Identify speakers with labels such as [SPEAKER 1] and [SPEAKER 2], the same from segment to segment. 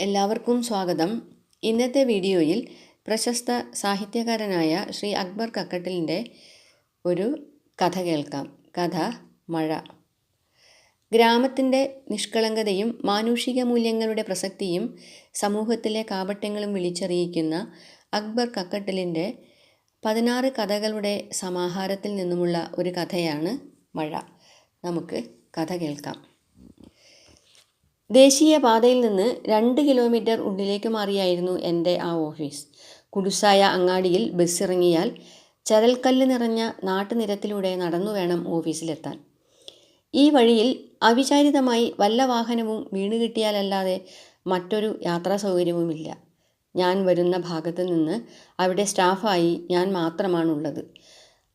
[SPEAKER 1] എല്ലാവർക്കും സ്വാഗതം. ഇന്നത്തെ വീഡിയോയിൽ പ്രശസ്ത സാഹിത്യകാരനായ ശ്രീ അക്ബർ കക്കട്ടിലിന്റെ ഒരു കഥ കേൾക്കാം. കഥ മഴ. ഗ്രാമത്തിന്റെ നിഷ്കളങ്കതയും മാനുഷിക മൂല്യങ്ങളുടെ പ്രസക്തിയും സമൂഹത്തിലെ കാപട്യങ്ങളും വിളിച്ചറിയിക്കുന്ന അക്ബർ കക്കട്ടിലിന്റെ പതിനാറ് കഥകളുടെ സമാഹാരത്തിൽ നിന്നുമുള്ള ഒരു കഥയാണ് മഴ. നമുക്ക് കഥ കേൾക്കാം. ദേശീയ പാതയിൽ നിന്ന് രണ്ട് കിലോമീറ്റർ ഉള്ളിലേക്ക് മാറിയായിരുന്നു എന്റെ ആ ഓഫീസ്. കുടുസായ അങ്ങാടിയിൽ ബസ് ഇറങ്ങിയാൽ ചരൽക്കല്ല് നിറഞ്ഞ നാട്ടുനിരത്തിലൂടെ നടന്നു വേണം ഓഫീസിലെത്താൻ. ഈ വഴിയിൽ അവിചാരിതമായി വല്ല വാഹനവും വീണ് കിട്ടിയാലല്ലാതെ മറ്റൊരു യാത്രാ സൗകര്യവുമില്ല. ഞാൻ വരുന്ന ഭാഗത്ത് നിന്ന് അവിടെ സ്റ്റാഫായി ഞാൻ മാത്രമാണുള്ളത്.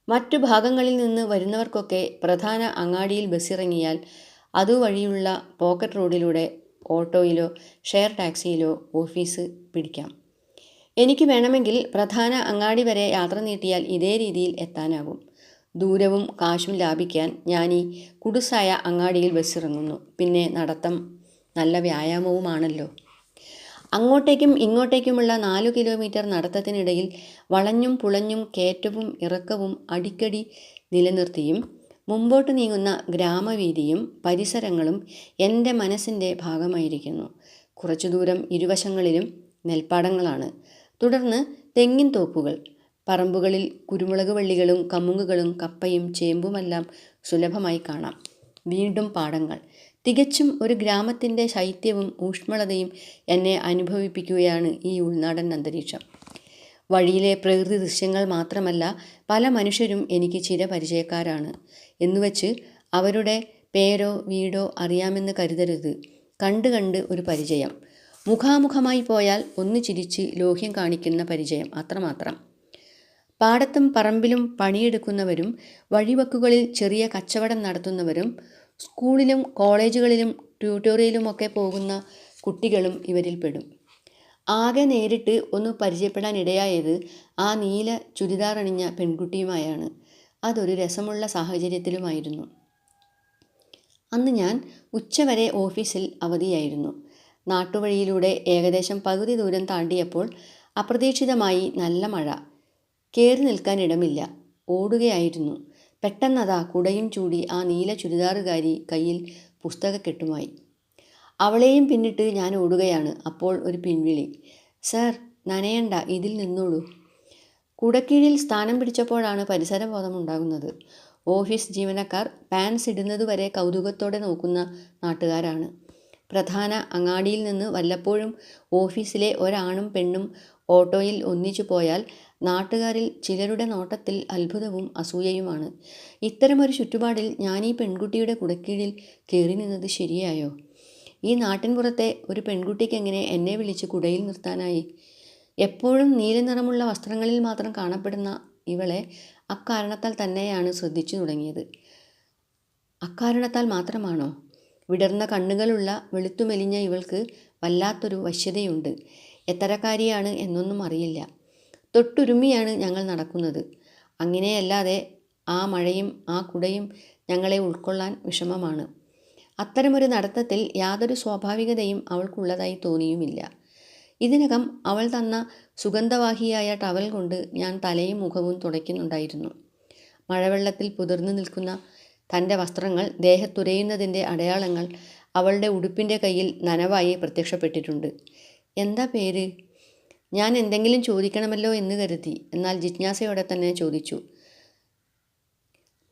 [SPEAKER 1] മറ്റു ഭാഗങ്ങളിൽ നിന്ന് വരുന്നവർക്കൊക്കെ പ്രധാന അങ്ങാടിയിൽ ബസ്സിറങ്ങിയാൽ അതുവഴിയുള്ള പോക്കറ്റ് റോഡിലൂടെ ഓട്ടോയിലോ ഷെയർ ടാക്സിയിലോ ഓഫീസ് പിടിക്കാം. എനിക്ക് വേണമെങ്കിൽ പ്രധാന അങ്ങാടി വരെ യാത്ര നീട്ടിയാൽ ഇതേ രീതിയിൽ എത്താനാകും. ദൂരവും കാശും ലാഭിക്കാൻ ഞാൻ ഈ കുടുസായ അങ്ങാടിയിൽ ബസ്സിറങ്ങുന്നു. പിന്നെ നടത്തം നല്ല വ്യായാമവുമാണല്ലോ. അങ്ങോട്ടേക്കും ഇങ്ങോട്ടേക്കുമുള്ള നാലു കിലോമീറ്റർ നടത്തത്തിനിടയിൽ വളഞ്ഞും പുളഞ്ഞും കയറ്റവും ഇറക്കവും അടിക്കടി നിലനിർത്തിയും മുമ്പോട്ട് നീങ്ങുന്ന ഗ്രാമവീതിയും പരിസരങ്ങളും എന്റെ മനസ്സിന്റെ ഭാഗമായിരിക്കുന്നു. കുറച്ചു ദൂരം ഇരുവശങ്ങളിലും നെൽപ്പാടങ്ങളാണ്. തുടർന്ന് തെങ്ങിൻ തോപ്പുകൾ. പറമ്പുകളിൽ കുരുമുളക് വള്ളികളും കമുങ്ങുകളും കപ്പയും ചേമ്പുമെല്ലാം സുലഭമായി കാണാം. വീണ്ടും പാടങ്ങൾ. തികച്ചും ഒരു ഗ്രാമത്തിന്റെ ശൈത്യവും ഊഷ്മളതയും എന്നെ അനുഭവിപ്പിക്കുകയാണ് ഈ ഉൾനാടൻ അന്തരീക്ഷം. വഴിയിലെ പ്രകൃതി ദൃശ്യങ്ങൾ മാത്രമല്ല പല മനുഷ്യരും എനിക്ക് ചിരപരിചയക്കാരാണ്. എന്നുവച്ച് അവരുടെ പേരോ വീടോ അറിയാമെന്ന് കരുതരുത്. കണ്ട് കണ്ട് ഒരു പരിചയം. മുഖാമുഖമായി പോയാൽ ഒന്ന് ചിരിച്ച് ലോഹ്യം കാണിക്കുന്ന പരിചയം അത്രമാത്രം. പാടത്തും പറമ്പിലും പണിയെടുക്കുന്നവരും വഴിവക്കുകളിൽ ചെറിയ കച്ചവടം നടത്തുന്നവരും സ്കൂളിലും കോളേജുകളിലും ട്യൂട്ടോറിയലുമൊക്കെ പോകുന്ന കുട്ടികളും ഇവരിൽ പെടും ആകെ നേരിട്ട് ഒന്ന് പരിചയപ്പെടാൻ ഇടയായത് ആ നീല ചുരിദാർ അണിഞ്ഞ പെൺകുട്ടിയുമായാണ്. അതൊരു രസമുള്ള സാഹചര്യത്തിലുമായിരുന്നു. അന്ന് ഞാൻ ഉച്ചവരെ ഓഫീസിൽ അവധിയായിരുന്നു. നാട്ടുവഴിയിലൂടെ ഏകദേശം പകുതി ദൂരം താണ്ടിയപ്പോൾ അപ്രതീക്ഷിതമായി നല്ല മഴ. കയറി നിൽക്കാൻ ഇടമില്ല. ഓടുകയായിരുന്നു. പെട്ടെന്നതാ കുടയും ചൂടി ആ നീല ചുരിദാറുകാരി കയ്യിൽ പുസ്തകക്കെട്ടുമായി. അവളെയും പിന്നിട്ട് ഞാൻ ഓടുകയാണ്. അപ്പോൾ ഒരു പിൻവിളി സർ നനയണ്ട ഇതിൽ നിന്നോളൂ. കുടക്കീഴിൽ സ്ഥാനം പിടിച്ചപ്പോഴാണ് പരിസരബോധമുണ്ടാകുന്നത്. ഓഫീസ് ജീവനക്കാർ പാൻസ് ഇടുന്നതുവരെ കൗതുകത്തോടെ നോക്കുന്ന നാട്ടുകാരാണ്. പ്രധാന അങ്ങാടിയിൽ നിന്ന് വല്ലപ്പോഴും ഓഫീസിലെ ഒരാണും പെണ്ണും ഓട്ടോയിൽ ഒന്നിച്ചു പോയാൽ നാട്ടുകാരിൽ ചിലരുടെ നോട്ടത്തിൽ അത്ഭുതവും അസൂയയുമാണ്. ഇത്തരമൊരു ചുറ്റുപാടിൽ ഞാൻ ഈ പെൺകുട്ടിയുടെ കുടക്കീഴിൽ കയറി നിന്നത് ശരിയായോ? ഈ നാട്ടിൻപുറത്തെ ഒരു പെൺകുട്ടിക്ക് എങ്ങനെ എന്നെ വിളിച്ച് കുടയിൽ നിർത്താനായി? എപ്പോഴും നീല നിറമുള്ള വസ്ത്രങ്ങളിൽ മാത്രം കാണപ്പെടുന്ന ഇവളെ അക്കാരണത്താൽ തന്നെയാണ് ശ്രദ്ധിച്ചു തുടങ്ങിയത്. അക്കാരണത്താൽ മാത്രമാണോ? വിടർന്ന കണ്ണുകളുള്ള വെളുത്തുമെലിഞ്ഞ ഇവൾക്ക് വല്ലാത്തൊരു വശ്യതയുണ്ട്. എത്തരക്കാരിയാണ് എന്നൊന്നും അറിയില്ല. തൊട്ടുരുമിയാണ് ഞങ്ങൾ നടക്കുന്നത്. അങ്ങനെയല്ലാതെ ആ മഴയും ആ കുടയും ഞങ്ങളെ ഉൾക്കൊള്ളാൻ വിഷമമാണ്. അത്തരമൊരു നടത്തത്തിൽ യാതൊരു സ്വാഭാവികതയും അവൾക്കുള്ളതായി തോന്നിയുമില്ല. ഇതിനകം അവൾ തന്ന സുഗന്ധവാഹിയായ ടവൽ കൊണ്ട് ഞാൻ തലയും മുഖവും തുടയ്ക്കുന്നുണ്ടായിരുന്നു. മഴവെള്ളത്തിൽ പുതിർന്നു നിൽക്കുന്ന തന്റെ വസ്ത്രങ്ങൾ ദേഹത്തുരയുന്നതിന്റെ അടയാളങ്ങൾ അവളുടെ ഉടുപ്പിന്റെ കയ്യിൽ നനവായി പ്രത്യക്ഷപ്പെട്ടിട്ടുണ്ട്. എന്താ പേര്? ഞാൻ എന്തെങ്കിലും ചോദിക്കണമല്ലോ എന്ന് കരുതി. എന്നാൽ ജിജ്ഞാസയോടെ തന്നെ ചോദിച്ചു.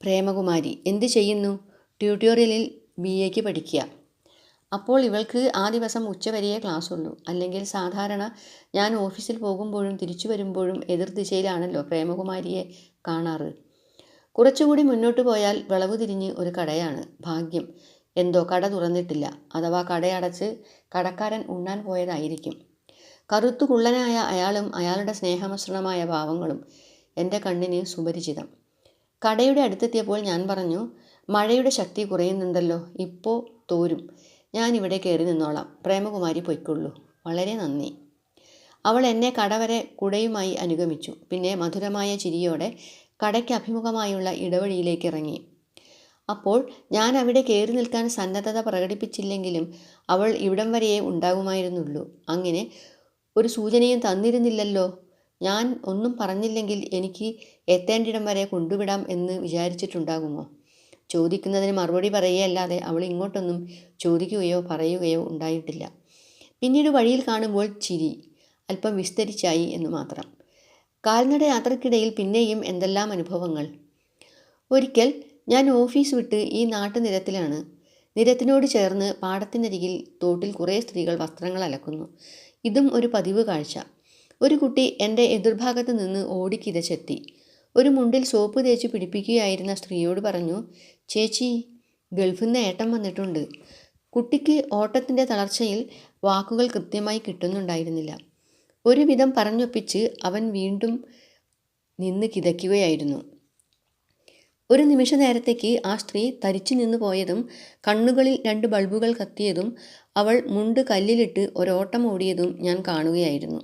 [SPEAKER 1] പ്രേമകുമാരി എന്ത് ചെയ്യുന്നു? ട്യൂട്ടോറിയലിൽ ബി എക്ക് പഠിക്കുക. അപ്പോൾ ഇവൾക്ക് ആ ദിവസം ഉച്ചവരെയേ ക്ലാസ് ഉള്ളൂ അല്ലെങ്കിൽ സാധാരണ ഞാൻ ഓഫീസിൽ പോകുമ്പോഴും തിരിച്ചു വരുമ്പോഴും എതിർ ദിശയിലാണല്ലോ പ്രേമകുമാരിയെ കാണാറ്. കുറച്ചുകൂടി മുന്നോട്ട് പോയാൽ വിളവ് തിരിഞ്ഞ് ഒരു കടയാണ്. ഭാഗ്യം. എന്തോ കട തുറന്നിട്ടില്ല. അഥവാ കടയടച്ച് കടക്കാരൻ ഉണ്ണാൻ പോയതായിരിക്കും. കറുത്തു കുള്ളനായ അയാളും അയാളുടെ സ്നേഹമിശ്രണമായ ഭാവങ്ങളും എന്റെ കണ്ണിന് സുപരിചിതം. കടയുടെ അടുത്തെത്തിയപ്പോൾ ഞാൻ പറഞ്ഞു മഴയുടെ ശക്തി കുറയുന്നുണ്ടല്ലോ ഇപ്പോൾ തോരും. ഞാനിവിടെ കയറി നിന്നോളാം. പ്രേമകുമാരി പൊയ്ക്കൊള്ളൂ. വളരെ നന്ദി. അവൾ എന്നെ കടവരെ കുടയുമായി അനുഗമിച്ചു. പിന്നെ മധുരമായ ചിരിയോടെ കടയ്ക്ക് അഭിമുഖമായുള്ള ഇടവഴിയിലേക്ക് ഇറങ്ങി. അപ്പോൾ ഞാൻ അവിടെ കയറി നിൽക്കാൻ സന്നദ്ധത പ്രകടിപ്പിച്ചില്ലെങ്കിലും അവൾ ഇവിടം വരെയേ ഉണ്ടാകുമായിരുന്നുള്ളൂ. അങ്ങനെ ഒരു സൂചനയും തന്നിരുന്നില്ലല്ലോ. ഞാൻ ഒന്നും പറഞ്ഞില്ലെങ്കിൽ എനിക്ക് എത്തേണ്ടിടം വരെ കൊണ്ടുവിടാം എന്ന് വിചാരിച്ചിട്ടുണ്ടാകുമോ? ചോദിക്കുന്നതിന് മറുപടി പറയുകയല്ലാതെ അവൾ ഇങ്ങോട്ടൊന്നും ചോദിക്കുകയോ പറയുകയോ ഉണ്ടായിട്ടില്ല. പിന്നീട് വഴിയിൽ കാണുമ്പോൾ ചിരി അല്പം വിസ്തരിച്ചായി എന്ന് മാത്രം. കാൽനട യാത്രക്കിടയിൽ പിന്നെയും എന്തെല്ലാം അനുഭവങ്ങൾ? ഒരിക്കൽ ഞാൻ ഓഫീസ് വിട്ട് ഈ നാട്ടുനിരത്തിലാണ്. നിരത്തിനോട് ചേർന്ന് പാടത്തിനരികിൽ തോട്ടിൽ കുറേ സ്ത്രീകൾ വസ്ത്രങ്ങൾ അലക്കുന്നു. ഇതും ഒരു പതിവ് കാഴ്ച. ഒരു കുട്ടി എന്റെ എതിർഭാഗത്ത് നിന്ന് ഓടിക്കിതച്ചെത്തി ഒരു മുണ്ടിൽ സോപ്പ് തേച്ച് പിടിപ്പിക്കുകയായിരുന്ന സ്ത്രീയോട് പറഞ്ഞു ചേച്ചി ഗൾഫിൽ നിന്ന് ഏട്ടം വന്നിട്ടുണ്ട്. കുട്ടിക്ക് ഓട്ടത്തിന്റെ തളർച്ചയിൽ വാക്കുകൾ കൃത്യമായി കിട്ടുന്നുണ്ടായിരുന്നില്ല. ഒരുവിധം പറഞ്ഞൊപ്പിച്ച് അവൻ വീണ്ടും നിന്ന് കിതയ്ക്കുകയായിരുന്നു. ഒരു നിമിഷ നേരത്തേക്ക് ആ സ്ത്രീ തരിച്ചു നിന്നു പോയതും കണ്ണുകളിൽ രണ്ട് ബൾബുകൾ കത്തിയതും അവൾ മുണ്ട് കല്ലിലിട്ട് ഒരോട്ടം ഓടിയതും ഞാൻ കാണുകയായിരുന്നു.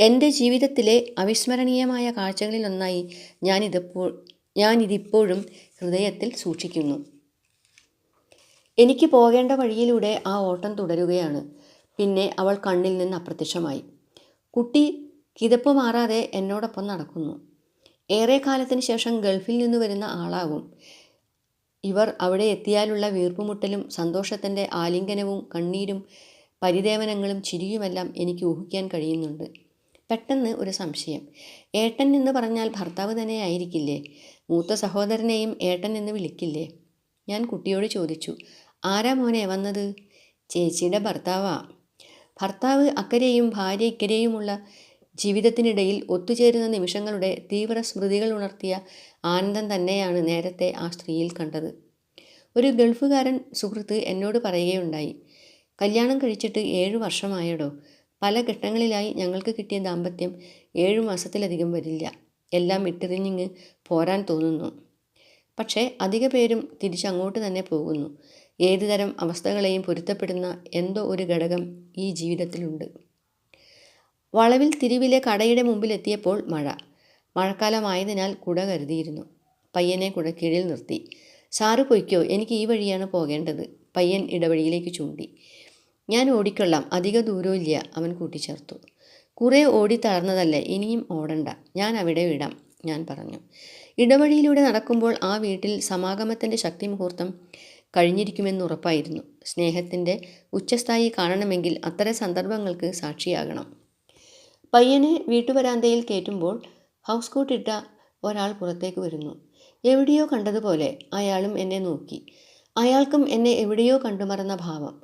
[SPEAKER 1] എന്റെ ജീവിതത്തിലെ അവിസ്മരണീയമായ കാഴ്ചകളിലൊന്നായി ഞാനിതിപ്പോൾ ഞാനിതിപ്പോഴും ഹൃദയത്തിൽ സൂക്ഷിക്കുന്നു. എനിക്ക് പോകേണ്ട വഴിയിലൂടെ ആ ഓട്ടം തുടരുകയാണ്. പിന്നെ അവൾ കണ്ണിൽ നിന്ന് അപ്രത്യക്ഷമായി. കുട്ടി കിതപ്പ് മാറാതെ എന്നോടൊപ്പം നടക്കുന്നു. ഏറെ കാലത്തിന് ശേഷം ഗൾഫിൽ നിന്ന് വരുന്ന ആളാകും ഇവർ അവിടെ എത്തിയാലുള്ള വീർപ്പുമുട്ടലും സന്തോഷത്തിന്റെ ആലിംഗനവും കണ്ണീരും പരിദേവനങ്ങളും ചിരിയുമെല്ലാം എനിക്ക് ഊഹിക്കാൻ കഴിയുന്നുണ്ട്. പെട്ടെന്ന് ഒരു സംശയം. ഏട്ടൻ എന്ന് പറഞ്ഞാൽ ഭർത്താവ് തന്നെ ആയിരിക്കില്ലേ? മൂത്ത സഹോദരനെയും ഏട്ടൻ എന്ന് വിളിക്കില്ലേ? ഞാൻ കുട്ടിയോട് ചോദിച്ചു ആരാ മോനെ വന്നത്? ചേച്ചിയുടെ ഭർത്താവാ. ഭർത്താവ് അക്കരെയും ഭാര്യ ഇക്കരെയുമുള്ള ജീവിതത്തിനിടയിൽ ഒത്തുചേരുന്ന നിമിഷങ്ങളുടെ തീവ്ര സ്മൃതികൾ ഉണർത്തിയ ആനന്ദം തന്നെയാണ് നേരത്തെ ആ സ്ത്രീയിൽ കണ്ടത്. ഒരു ഗൾഫുകാരൻ സുഹൃത്ത് എന്നോട് പറയുകയുണ്ടായി കല്യാണം കഴിച്ചിട്ട് ഏഴു വർഷമായടോ. പല ഘട്ടങ്ങളിലായി ഞങ്ങൾക്ക് കിട്ടിയ ദാമ്പത്യം ഏഴു മാസത്തിലധികം വരില്ല. എല്ലാം ഇട്ടെറിഞ്ഞിങ്ങ് പോരാൻ തോന്നുന്നു. പക്ഷേ അധിക പേരും തിരിച്ചങ്ങോട്ട് തന്നെ പോകുന്നു. ഏതു തരം അവസ്ഥകളെയും പൊരുത്തപ്പെടുന്ന എന്തോ ഒരു ഘടകം ഈ ജീവിതത്തിലുണ്ട്. വളവിൽ തിരിവിലെ കടയുടെ മുമ്പിലെത്തിയപ്പോൾ മഴ. മഴക്കാലമായതിനാൽ കുട കരുതിയിരുന്നു. പയ്യനെ കുടക്കീഴിൽ നിർത്തി. സാറ് പൊയ്ക്കോ എനിക്ക് ഈ വഴിയാണ് പോകേണ്ടത് പയ്യൻ ഇടവഴിയിലേക്ക് ചൂണ്ടി. ഞാൻ ഓടിക്കൊള്ളാം അധിക ദൂരമില്ല അവൻ കൂട്ടിച്ചേർത്തു. കുറേ ഓടി തളർന്നതല്ലേ ഇനിയും ഓടണ്ട. ഞാൻ അവിടെ വിടാം ഞാൻ പറഞ്ഞു. ഇടവഴിയിലൂടെ നടക്കുമ്പോൾ ആ വീട്ടിൽ സമാഗമത്തിന്റെ ശക്തി മുഹൂർത്തം കഴിഞ്ഞിരിക്കുമെന്ന് ഉറപ്പായിരുന്നു. സ്നേഹത്തിന്റെ ഉച്ചസ്ഥായി കാണണമെങ്കിൽ അത്തരം സന്ദർഭങ്ങൾക്ക് സാക്ഷിയാകണം. പയ്യനെ വീട്ടുവരാന്തയിൽ കയറ്റുമ്പോൾ ഹൗസ് കോട്ടിട്ട ഒരാൾ പുറത്തേക്ക് വരുന്നു. എവിടെയോ കണ്ടതുപോലെ അയാളും എന്നെ നോക്കി. അയാൾക്കും എന്നെ എവിടെയോ കണ്ടുമറന്ന ഭാവം.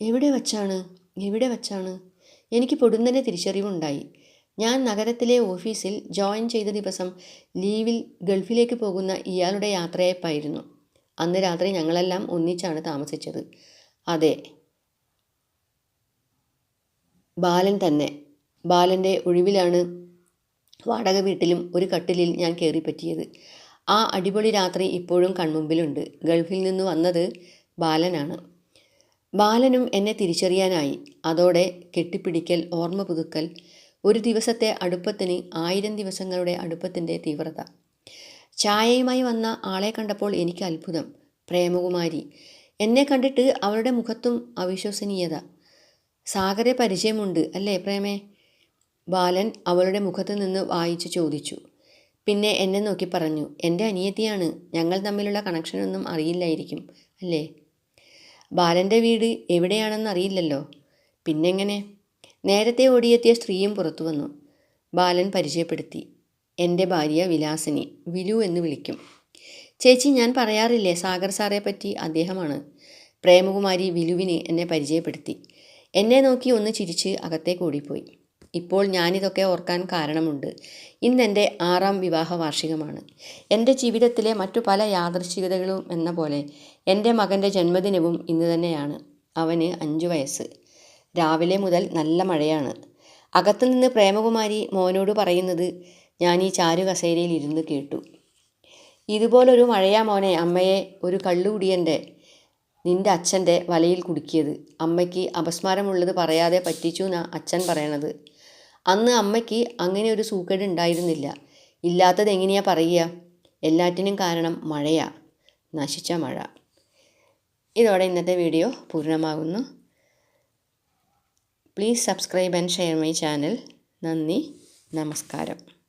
[SPEAKER 1] എവിടെ വച്ചാണ്? എവിടെ വച്ചാണ്? എനിക്ക് പൊടുന്നനെ തിരിച്ചറിവുണ്ടായി. ഞാൻ നഗരത്തിലെ ഓഫീസിൽ ജോയിൻ ചെയ്ത ദിവസം ലീവിൽ ഗൾഫിലേക്ക് പോകുന്ന ഇയാളുടെ യാത്രയപ്പായിരുന്നു. അന്ന് രാത്രി ഞങ്ങളെല്ലാം ഒന്നിച്ചാണ് താമസിച്ചത്. അതെ ബാലൻ തന്നെ. ബാലന്റെ ഒഴിവിലാണ് വാടക വീട്ടിലും ഒരു കട്ടിലിൽ ഞാൻ കയറിപ്പറ്റിയത്. ആ അടിപൊളി രാത്രി ഇപ്പോഴും കൺമുമ്പിലുണ്ട്. ഗൾഫിൽ നിന്ന് വന്നത് ബാലനാണ്. ബാലനും എന്നെ തിരിച്ചറിയാനായി. അതോടെ കെട്ടിപ്പിടിക്കൽ ഓർമ്മ പുതുക്കൽ ഒരു ദിവസത്തെ അടുപ്പത്തിന് ആയിരം ദിവസങ്ങളുടെ അടുപ്പത്തിന്റെ തീവ്രത. ചായയുമായി വന്ന ആളെ കണ്ടപ്പോൾ എനിക്ക് അത്ഭുതം. പ്രേമകുമാരി. എന്നെ കണ്ടിട്ട് അവളുടെ മുഖത്തും അവിശ്വസനീയത. സാഗരെ പരിചയമുണ്ട് അല്ലേ പ്രേമേ? ബാലൻ അവളുടെ മുഖത്ത് നിന്ന് വായിച്ചു ചോദിച്ചു. പിന്നെ എന്നെ നോക്കി പറഞ്ഞു എന്റെ അനിയത്തിയാണ്. ഞങ്ങൾ തമ്മിലുള്ള കണക്ഷനൊന്നും അറിയില്ലായിരിക്കും അല്ലേ? ബാലന്റെ വീട് എവിടെയാണെന്ന് അറിയില്ലല്ലോ. പിന്നെങ്ങനെ? നേരത്തെ ഓടിയെത്തിയ സ്ത്രീയും പുറത്തു വന്നു. ബാലൻ പരിചയപ്പെടുത്തി. എന്റെ ഭാര്യ വിലാസിനി വിലു എന്ന് വിളിക്കും. ചേച്ചി ഞാൻ പറയാറില്ലേ സാഗർ സാറെ പറ്റി അദ്ദേഹമാണ്. പ്രേമകുമാരി വിലുവിനെ എന്നെ പരിചയപ്പെടുത്തി. എന്നെ നോക്കി ഒന്ന് ചിരിച്ച് അകത്തേക്ക് ഓടിപ്പോയി. ഇപ്പോൾ ഞാനിതൊക്കെ ഓർക്കാൻ കാരണമുണ്ട്. ഇന്നെന്റെ ആറാം വിവാഹ വാർഷികമാണ് എന്റെ ജീവിതത്തിലെ മറ്റു പല യാദൃശ്ചികതകളും എന്ന പോലെ എന്റെ മകന്റെ ജന്മദിനവും ഇന്ന് തന്നെയാണ്. അവന് അഞ്ചു വയസ്സ്. രാവിലെ മുതൽ നല്ല മഴയാണ്. അകത്തുനിന്ന് പ്രേമകുമാരി മോനോട് പറയുന്നത് ഞാൻ ഈ ചാരു കസേരയിൽ ഇരുന്ന് കേട്ടു. ഇതുപോലൊരു മഴയാ മോനെ അമ്മയെ ഒരു കള്ളുകുടിയന്റെ നിന്റെ അച്ഛന്റെ വലയിൽ കുടുക്കിയത്. അമ്മയ്ക്ക് അപസ്മാരമുള്ളത് പറയാതെ പറ്റിച്ചു എന്നാ അച്ഛൻ പറയണത്. അന്ന് അമ്മയ്ക്ക് അങ്ങനെ ഒരു സൂക്കേട് ഉണ്ടായിരുന്നില്ല. ഇല്ലാത്തത് എങ്ങനെയാ പറയുക? എല്ലാറ്റിനും കാരണം മഴയാ. നശിച്ച മഴ. ഇതോടെ ഇന്നത്തെ video പൂർണമാകുന്നു. Please subscribe and share my channel നന്ദി. നമസ്കാരം.